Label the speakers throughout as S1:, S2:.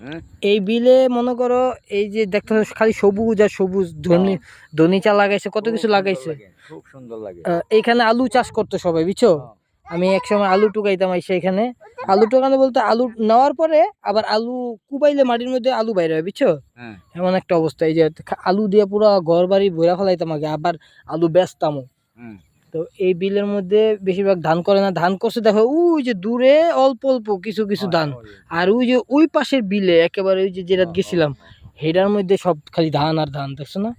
S1: হ্যাঁ?
S2: এই বিলে মনে করো এই যে দেখতে খালি সবুজ আর সবুজ ধনি ধনি চা লাগাইছে কত কিছু লাগাইছে?
S1: খুব সুন্দর লাগে।
S2: এইখানে আলু চাষ করতো সবাই বুঝছ?
S1: হ্যাঁ,
S2: আমি একসময় আলু টুকাইতাম আইসা এখানে। আলু টুকানো বলতে আলু নেওয়ার পরে আবার আলু কুবাইলে মাটির মধ্যে আলু বাইরে হয় বুঝছ?
S1: হ্যাঁ।
S2: এমন একটা অবস্থা এই যে আলু দিয়ে পুরো ঘর বাড়ি বইরা ফেলাইতাম আগে আবার আলু বেচতামও। তো এই বিলের মধ্যে বেশিরভাগ ধান করে না। ধান করছে দেখো ওই যে দূরে অল্প অল্প কিছু কিছু ধান। আর ওই যে ওই পাশের বিলে একেবারে ওই যে যেটা
S1: হ্যাঁ,
S2: গেছিলাম হেডার মধ্যে সব খালি ধান আর ধান দেখছ না?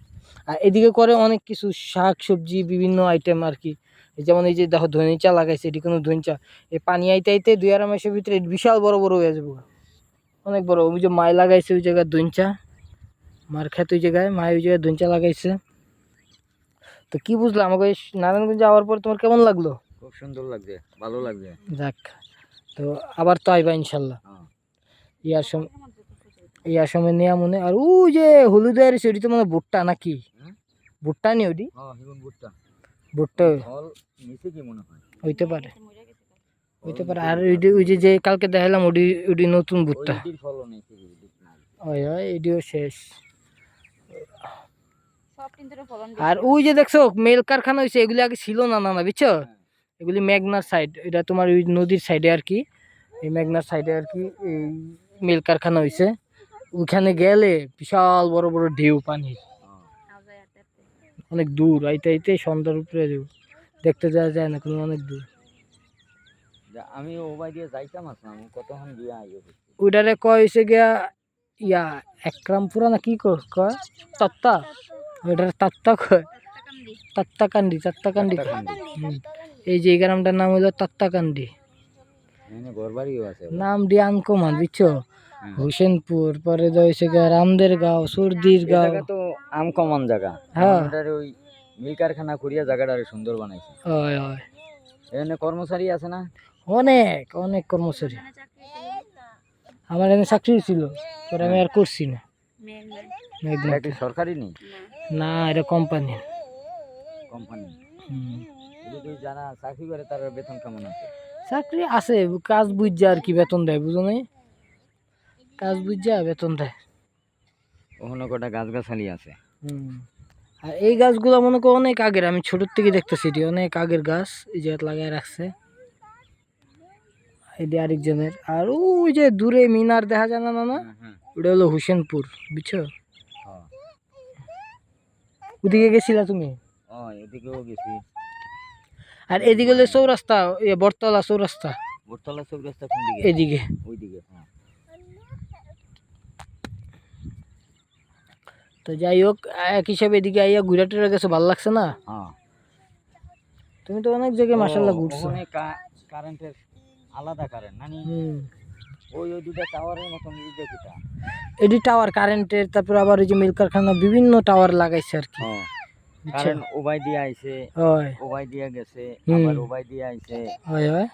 S2: আর এদিকে করে অনেক কিছু শাক সবজি বিভিন্ন আইটেম আর কি। এই যেমন এই যে দেখো ধনি চা লাগাইছে এটি কোনো ধনিচা। এই পানি আইতে আইতে দুই আড়াই মাসের ভিতরে বিশাল বড় বড় হয়ে যাব। অনেক বড়। ওই যে মায় লাগাইছে ওই জায়গায় ধনিচা। মার খেত ওই জায়গায় মায় ওই জায়গায় ধনিচা লাগাইছে। তো কি বুঝলাম? আমাকে এই নারায়ণগঞ্জ যাওয়ার পর তোমার কেমন লাগল?
S1: খুব সুন্দর লাগছে ভালো লাগছে।
S2: যাক তো আবার তো আইবা ইনশাল্লাহ। ইয়ার সময় ইয়ার সময় নেওয়া মনে আর ওই যে হলুদের সেটি তো মানে ভুট্টা নাকি? ভুট্টা নি ওটি
S1: হ্যাঁ ভুট্টা।
S2: হইতে পারে। হইতে পারে। আর ওই ওই যে যে কালকে দেখালাম ওটি ওটি নতুন ভুট্টা। ওই ওই এটিও শেষ। আর ওই যে দেখছ মেল কারখানা হয়েছে এগুলি আগে ছিল না না না বুঝছ এগুলি মেঘনার সাইড এটা তোমার ওই নদীর সাইডে আর কি এই মেঘনার সাইডে আর কি এই মেল কারখানা হয়েছে ওইখানে গেলে বিশাল বড় বড় ঢেউ পানির। অনেক দূর আইতে আইতে সন্ধ্যার উপরে ঢেউ। দেখতে যাওয়া যায় না কোনো অনেক দূর।
S1: আমি ওবাই দিয়ে যাইতাম আসলাম কতক্ষণ দিয়ে আইয়ে
S2: ওইটারে কয় হয়েছে গিয়া ইয়া একরামপুরা না কি কয় কয় তত্তা ওইটার তাত্তা তাত্তাকান্দি। তাত্তাকান্দি এই যে গ্রামটার নাম হলো তাত্তাকান্দি। নাম দিয়ে আনকমান বুঝছ। হোসেনপুর পরে তো হয়েছে গিয়া রামদের গাঁও সুরদির গাঁও
S1: জায়গা তো আনকমন জায়গা।
S2: হ্যাঁ।
S1: ওই মিল কারখানা করিয়া জায়গাটা সুন্দর বানাইছে।
S2: হয় হয়।
S1: এখানে কর্মচারী আছে না?
S2: অনেক অনেক কর্মচারী। আমার এখানে চাকরি ছিল পরে আমি আর করছি না।
S1: এটা সরকারি নেই
S2: না এটা কোম্পানি।
S1: কোম্পানি যদি যারা চাকরি করে তার বেতন কেমন আছে?
S2: চাকরি আছে কাজ বুঝছে আর কি বেতন দেয় বুঝো নাই? কাজ বুঝছে বেতন দেয়।
S1: ওখানে কটা গাছ গাছালি আছে।
S2: হুম। আর এই গাছগুলো মনে করো অনেক আগের আমি ছোটোর থেকে দেখতেছি এটি অনেক আগের গাছ এই জায়গায় লাগাই রাখছে। এটি আরেকজনের। আর ওই যে দূরে মিনার দেখা যায় না না না?
S1: হ্যাঁ, হ্যাঁ,
S2: ওটা হলো হুসেনপুর বুঝছ?
S1: হ্যাঁ।
S2: ওদিকে গেছিলা তুমি?
S1: ও এদিকেও গেছি।
S2: আর এদিকে হলো চৌরাস্তা এ বটতলা চৌরাস্তা।
S1: বোরতলা চৌরাস্তা কোন দিকে?
S2: এদিকে।
S1: ওইদিকে হ্যাঁ।
S2: তো যাই হোক এক হিসাবে এদিকে আইয়া ঘুরে টুরে গেছো ভালো লাগছে না?
S1: হ্যাঁ।
S2: তুমি তো অনেক জায়গায় মাসাল্লাহ ঘুরছো।
S1: কারেন্টের আলাদা কারেন্ট নানি
S2: হুম।
S1: ওই ওই দুটা টাওয়ারের মতন
S2: টাওয়ার কারেন্টের তারপর আবার ওই যে মিল কারখানা বিভিন্ন টাওয়ার লাগাইছে আর কি।
S1: হ্যাঁ। ওবাই দিয়ে আইছে
S2: হয়।
S1: ওবাই দিয়ে গেছে। আবার ওবাই দিয়ে আইছে।
S2: হয় হয়।